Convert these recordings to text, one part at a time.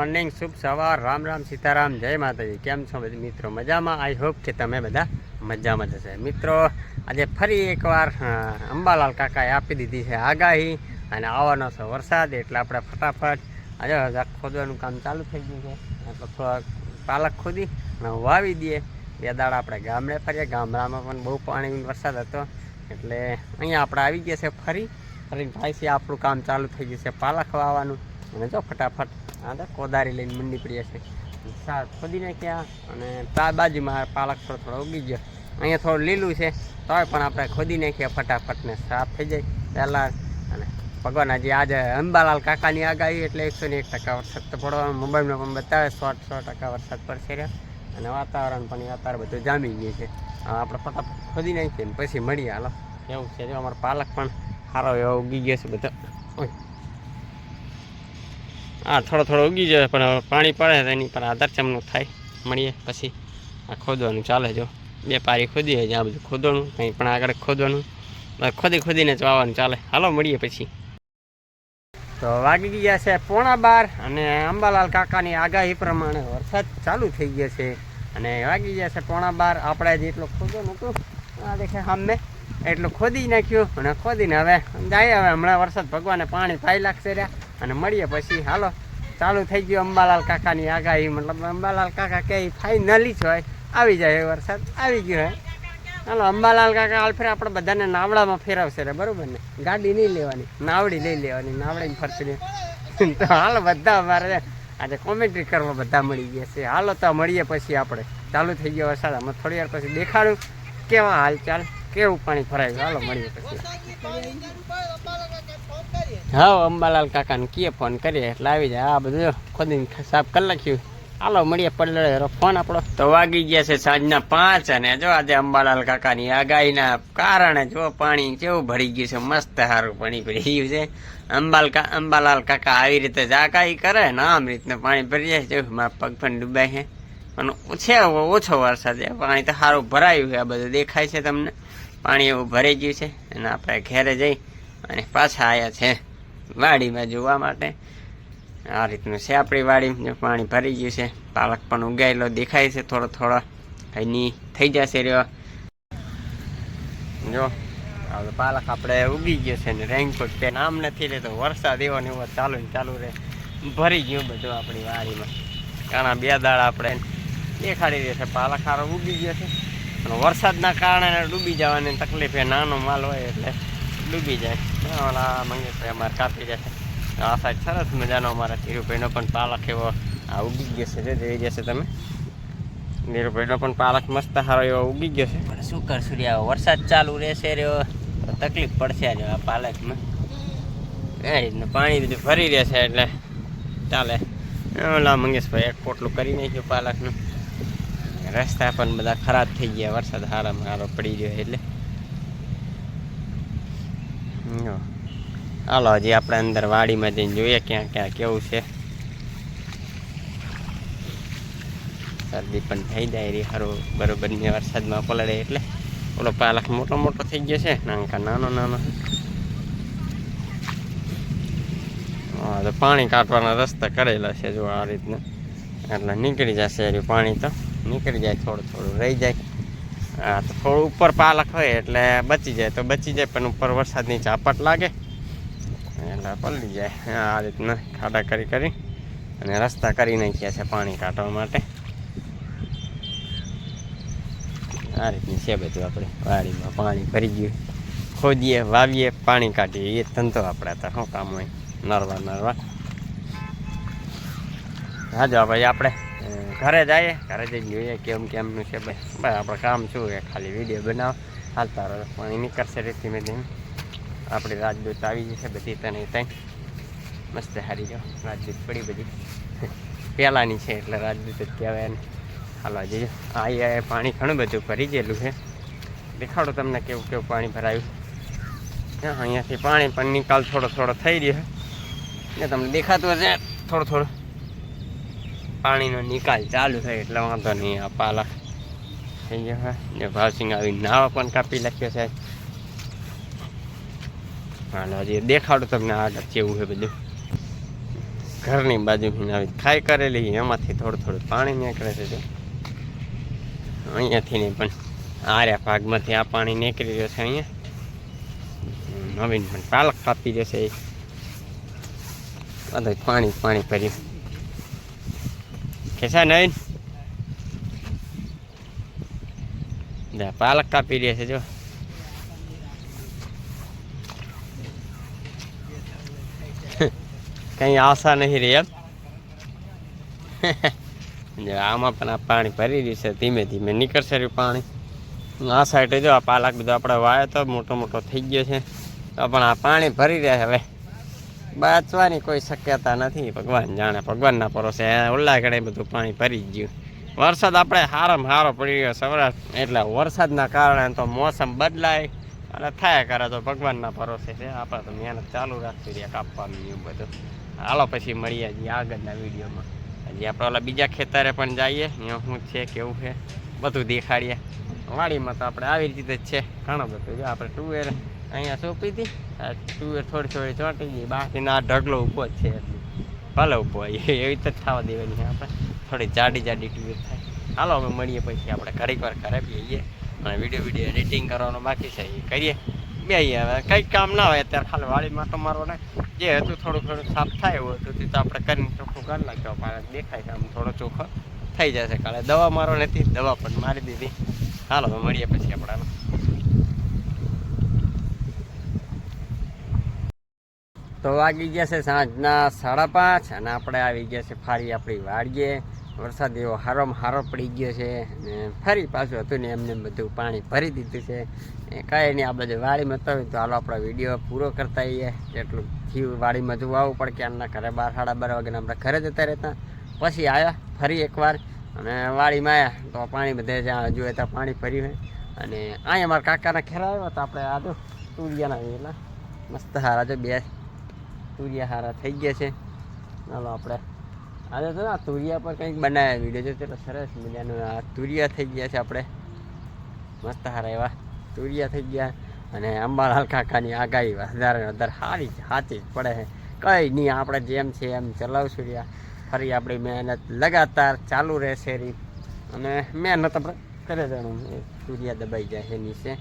Morning શુભ સવાર, રામ રામ સીતારામ, જય માતાજી. કેમ છો મિત્રો? મજામાં? આઈ હોપ કે તમે બધા મજામાં જશે મિત્રો, આજે ફરી એકવાર અંબાલાલ કાકાએ આપી દીધી છે આગાહી અને આવવાનો છે વરસાદ એટલે આપણે ફટાફટ આજે ખોદવાનું કામ ચાલુ થઈ ગયું છે. એટલે થોડાક પાલક ખોદી અને વાવી દઈએ. બે દાડા આપણે ગામડે ફરીએ. ગામડામાં પણ બહુ પાણી વરસાદ હતો. એટલે અહીંયા આપણે આવી ગયા છે ફરી. ફરીને ભાઈ આપણું કામ ચાલુ થઈ ગયું છે પાલક વાવવાનું. અને જો ફટાફટ આ તો કોદારી લઈને મંડી પડીએ છે સા ખોદી નાખ્યા અને તા બાજુમાં પાલક થોડો થોડો ઉગી ગયો. અહીંયા થોડું લીલું છે, તોય પણ આપણે ખોદી નાખ્યા ફટાફટને સાફ થઈ જાય પહેલાં. અને ભગવાન હજી આજે અંબાલાલ કાકાની આગાહી એટલે એકસો ને એક ટકા વરસાદ તો પડવાનો મોબાઈલમાં પણ બતાવે સો સો ટકા વરસાદ પડશે રહ્યો. અને વાતાવરણ પણ અત્યારે બધું જામી ગયું છે. આપણે ફટાફટ ખોદી નાખીએ ને પછી મળીએ. હાલો. એવું છે જો, અમારો પાલક પણ સારો એવો ઉગી ગયો છે બધો. ઓય. હા થોડો થોડો ઉગી જાય પણ પાણી પડે તો એની પર આધાર ચમનું થાય. મળીએ પછી આ ખોદવાનું ચાલે જો. બે પારી ખોદીએ આ બધું ખોદવાનું કંઈ પણ આગળ ખોદવાનું. ખોદી ખોદીને જ વાવવાનું ચાલે. હાલો, મળીએ પછી. તો વાગી ગયા છે પોણા બાર અને અંબાલાલ કાકાની આગાહી પ્રમાણે વરસાદ ચાલુ થઈ ગયો છે. અને વાગી ગયા છે પોણા બાર. આપણે જેટલો ખોદવાનું હતું આ દેખે સામે એટલું ખોદી નાખ્યું અને ખોદીને હવે જાય હવે. હમણાં વરસાદ ભગવાને પાણી પાઈ લાગશે રહ્યા. અને મળીએ પછી. હાલો, ચાલુ થઈ ગયું અંબાલાલ કાકાની આગાહી. મતલબ અંબાલાલ કાકા કે ફાઇનલી જ હોય. આવી જાય એ વરસાદ. આવી ગયો હે. હાલો, અંબાલાલ કાકા, હાલ ફેર આપણે બધાને નાવડામાં ફેરવશે રે બરાબર ને? ગાડી નહીં લેવાની, નાવડી લઈ લેવાની, નાવડીને ફરશે તો હાલો, બધા અમારે આજે કોમેન્ટ્રી કરવા બધા મળી ગયા છે. હાલો, તો મળીએ પછી આપણે. ચાલુ થઈ ગયો વરસાદ. અમે થોડી વાર પછી દેખાડું. કેવા હાલચાલ, કેવું પાણી ભરાયું? હાલો, મળીએ પછી. હા, અંબાલાલ કાકાને કીએ ફોન કરીએ. એટલે આવી જાય આ બધું ખોદીને સાફ કરી નાખ્યું. હાલો, મળીએ પડે ફોન આપણો. તો વાગી ગયા છે સાંજના પાંચ અને જો આજે અંબાલાલ કાકાની આગાહીના કારણે જો પાણી કેવું ભરી ગયું છે, મસ્ત સારું પાણી ભરી ગયું છે. અંબાલ અંબાલાલ કાકા આવી રીતે જ આગાહી કરે ને આમ રીતના પાણી ભરી જાય જો, મારા પગ પણ ડૂબાય છે. પણ છે ઓછો વરસાદ છે. પાણી તો સારું ભરાયું છે. આ બધું દેખાય છે તમને. પાણી એવું ભરાઈ ગયું છે. અને આપણે ઘેરે જઈ અને પાછા આવ્યા છે. વાડીમાં જોવા માટે. આ રીતનું છે આપણી વાડી. પાણી ભરી ગયું છે. પાલક પણ ઉગાયેલો દેખાય છે થોડો થોડો. એની થઈ જશે રહ્યો. જો હવે પાલક આપણે ઉગી ગયો છે ને રેનકોટ પેન. આમ નથી લેતો વરસાદ એવો ને એવો ચાલુ ને ચાલુ રહે. ભરી ગયું બધું આપણી વાડીમાં. કાણા બે દાળ આપણે દેખાડી દે છે. પાલક સારો ઉગી ગયો છે. પણ વરસાદના કારણે ડૂબી જવાની તકલીફ એ નાનો માલ હોય એટલે ડૂબી જાય. ઓલા મંગેશભાઈ અમારે કાપી જશે. આ સાઈડ સરસ મજાનો અમારા ધીરુભાઈનો પણ પાલક એવો આ ઉગી ગયો છે જોઈ જશે તમે. ધીરુભાઈનો પણ પાલક મસ્ત સારો એવો ઉગી ગયો છે. પણ શું કરશું રે વરસાદ ચાલુ રહેશે રહ્યો તકલીફ પડશે આજે આ પાલકમાં. એ રીતનું પાણી બધું ફરી રહેશે એટલે ચાલે. ઓલા મંગેશભાઈ એક પોટલું કરી નાખ્યું પાલકનું. રસ્તા પણ બધા ખરાબ થઈ ગયા વરસાદ હારામાં હારો પડી ગયો એટલે. હાલો, હજી આપણે અંદર વાડીમાં જઈને જોઈએ ક્યાં ક્યાં કેવું છે. શરદી પણ થઈ જાય રી સારું બરોબર ને વરસાદમાં પલળે એટલે. ઓલો પાલક મોટો મોટો થઈ ગયો છે, નાનકા નાનો નાનો. તો પાણી કાઢવાના રસ્તા કરેલા છે જો આ રીતના. એટલે નીકળી જશે પાણી તો. નીકળી જાય, થોડું થોડું રહી જાય. હા, તો થોડું ઉપર પાલક હોય એટલે બચી જાય. તો બચી જાય, પણ ઉપર વરસાદની ચાપટ લાગે. એટલે પલળી જાય. આ રીતના ખાડા કરી કરી અને રસ્તા કરી નાખ્યા છે પાણી કાઢવા માટે. આ રીતની છે બધું આપણે. વાડીમાં પાણી ભરી ગયું. ખોદીએ, વાવીએ, પાણી કાઢીએ. એ ધંધો આપણે તો શું કામ હોય? નરવા નરવા. હા જો ભાઈ આપણે. ઘરે જઈએ ઘરે જઈને જોઈએ કેમ, કેમનું છે ભાઈ ભાઈ આપણે કામ શું છે, ખાલી વીડિયો બનાવ. હાલતા રહો પાણી નીકળશે રે ધીમે ધીમે. આપણી રાજદૂત આવી જશે બધી તને ત્યાં મસ્ત હારી જાઓ રાજદૂત પડી બધી. પહેલાંની છે એટલે રાજદૂત જ કહેવાય એને. હાલવા જઈએ આ પાણી ઘણું બધું ભરી ગયેલું છે. દેખાડો તમને કેવું કેવું પાણી ભરાયું. અહીંયાથી પાણી પણ નિકાલ થોડો થોડો થઈ રહ્યો છે. ને તમને દેખાતું હશે, થોડો, થોડું. પાણીનો નિકાલ ચાલુ થાય એટલે વાંધો નહીં, આ પાલક થઈ ગયો ને ભાવસિંગ આવી નાવા પણ કાપી નાખ્યો છે. હાલો, હજી દેખાડો તમને આગળ કેવું છે બધું. ઘરની બાજુ આવી ખાઈ કરેલી, એમાંથી થોડું થોડું પાણી નીકળે છે. અહીંયાથી નહીં પણ આર્યા ભાગમાંથી આ પાણી નીકળી રહ્યો છે અહીંયા. નવીન પણ પાલક કાપી જશે બધું પાણી પાણી ભર્યું ખેસા નહીં પાલક કાપી રહ્યા છે જો કઈ આશા નહીં રે એમ આમાં પણ આ પાણી ભરી રહ્યું છે ધીમે ધીમે નીકળશે રહ્યું પાણી આ સાઈડે જો આ પાલક બધો આપણે વાયો તો મોટો મોટો થઈ ગયો છે તો પણ આ પાણી ભરી રહ્યા હવે બચવાની કોઈ શક્યતા નથી. ભગવાન જાણે, ભગવાનના ભરોસે ઓલા ઘડે બધું પાણી ભરી ગયું. વરસાદ આપણે સારામાં સારો પડી ગયો સૌરાષ્ટ્ર, એટલે વરસાદના કારણે તો મોસમ બદલાય અને થાય કરે તો ભગવાનના ભરોસે છે. આપણે તો મહેનત ચાલુ રાખતી રહ્યા કાપવાનું એવું બધું. હાલો પછી મળીએ હજી આગળના વિડીયોમાં. હજી આપણે ઓલા બીજા ખેતરે પણ જઈએ, અહીંયા શું છે, કેવું છે, બધું દેખાડીએ. વાડીમાં તો આપણે આવી રીતે જ છે. ઘણું બધું જો આપણે ટુવેર અહીંયા સોંપી હતી આ ટુવેર થોડી થોડી ચોંટી ગઈ. બાકીના આ ઢગલો ઊભો જ છે ભલે ઊભો એવી જ થવા દેવાની આપણે. થોડી જાડી જાડી ટુવેર થાય. હાલો અમે મળીએ પછી. આપણે ઘડીક વાર ઘરે આવીએ. અને વીડિયો વીડિયો એડિટિંગ કરવાનું બાકી છે. એ કરીએ. બે હવે. કંઈક કામ ના હોય અત્યારે. ખાલી વાળી માટો મારો ને જે હતું થોડું થોડું સાફ થાય એવું હતું. તો આપણે કરીને ચોખ્ખું કરી નાખ્યો. પાણી દેખાય છે. આમ થોડો ચોખ્ખો થઈ જશે. કાલે દવા મારો નથી દવા પણ મારી દીધી. હાલો મળીએ પછી આપણા. તો વાગી ગયા છે સાંજના સાડા પાંચ અને આપણે આવી ગયા છે ફારી આપણી વાડીએ. વરસાદ એવો હારોમ હારો પડી ગયો છે અને ફરી પાછું હતું ને એમને બધું પાણી ભરી દીધું છે. એ કાંઈ નહીં આ બધું વાડીમાં તો હાલો આપણો વીડિયો પૂરો કરતા આવીએ. એટલું થયું વાડીમાં જોવું આવવું પડે કે એમના ઘરે બાર, સાડા બાર વાગે આપણે ઘરે જતા રહેતા. પછી આવ્યા ફરી એકવાર અને વાડીમાં આવ્યા તો પાણી બધે જ્યાં જોઈએ ત્યાં પાણી ભર્યું હોય અને અહીંયા અમારા કાકાના ખેરા આવ્યા તો આપણે આ જો તુરિયાના વેલા. મસ્ત હારા જો બે તુરિયા હારા થઈ ગયા છે. ચાલો આપણે. આજે તો આ તુરિયા પર કંઈક બનાવ્યા વીડિયો જો ચલો સરસ મજાનું આ તુરિયા થઈ ગયા છે આપણે. મસ્ત હારા એવા તુરિયા થઈ ગયા અને અંબાલાલ કાકાની આગાહી વધારે વધારે સારી સાચી જ પડે છે. કંઈ નહીં, આપણે જેમ છે એમ ચલાવશું રહ્યા. ફરી આપણી મહેનત લગાતાર ચાલુ રહેશે રી. અને મહેનત આપણે કરે એ તુરિયા દબાઈ જાય છે નીચે.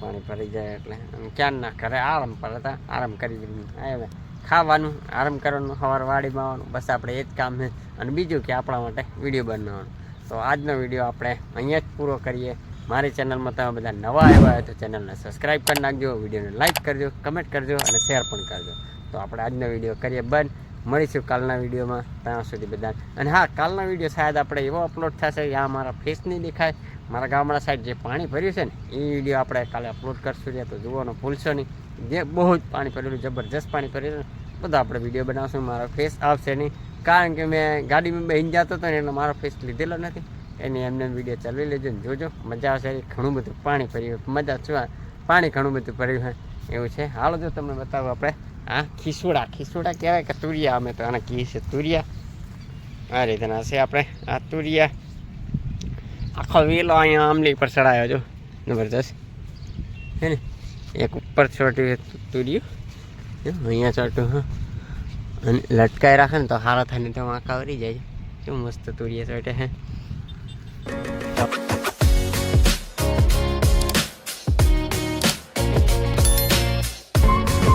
પાણી ભરી જાય એટલે. અને ક્યાં ના કરે. આરામ પર હતા. આરામ કરી આવ્યા ખાવાનું, આરામ કરવાનું, સવાર વાડીમાં આવવાનું બસ આપણે એ જ કામ છે. અને બીજું કે આપણા માટે વીડિયો બનાવવાનો. તો આજનો વીડિયો આપણે અહીંયા જ પૂરો કરીએ. મારી ચેનલમાં તમે બધા નવા આવ્યા હોય તો ચેનલને સબસ્ક્રાઈબ કરી નાખજો, વિડીયોને લાઇક કરજો કમેન્ટ કરજો અને શેર પણ કરજો. તો આપણે આજનો વીડિયો કરીએ બંધ. મળીશું કાલના વિડીયોમાં. ત્યાં સુધી બધા અને હા, કાલના વીડિયો શાયદ આપણે એવો અપલોડ થશે આ મારા ફેસ નહીં દેખાય. મારા ગામડા સાઈડ જે પાણી ભર્યું છે ને, એ વીડિયો આપણે કાલે અપલોડ કરશું તો જોવાનો ભૂલશો નહીં. જે બહુ જ પાણી ભરેલું, જબરજસ્ત પાણી ભરેલું. બધા આપણે વીડિયો બનાવશું, મારો ફેસ આવશે નહીં. કારણ કે મેં ગાડીમાં બેહીને જતો હતો ને એટલે મારો ફેસ લીધેલો નથી. એની એમને વીડિયો ચાલવી લેજો ને જોજો. મજા આવશે ઘણું બધું પાણી ભર્યું મજા છું પાણી ઘણું બધું ભર્યું હોય. એવું છે. હાલો, જો તમને બતાવો આપણે. આ ખીસુડા. ખીસુડા કહેવાય કે તુરિયા? અમે તો આને કહીએ છીએ તુરિયા. આ રીતના છે આપણે. આ તુરિયા. આખો વેલો અહીંયા આમલી પર ચડાયો જો. જબરજસ્ત. હે ને? એક ઉપર ચોટ્યું તુરિયું અહીંયા ચોટ્યું હા. અને લટકાઈ રાખે ને તો હારા થાય ને તો વાંકા વરી જાય. કેવું મસ્ત તુરિયા ચોટે હે.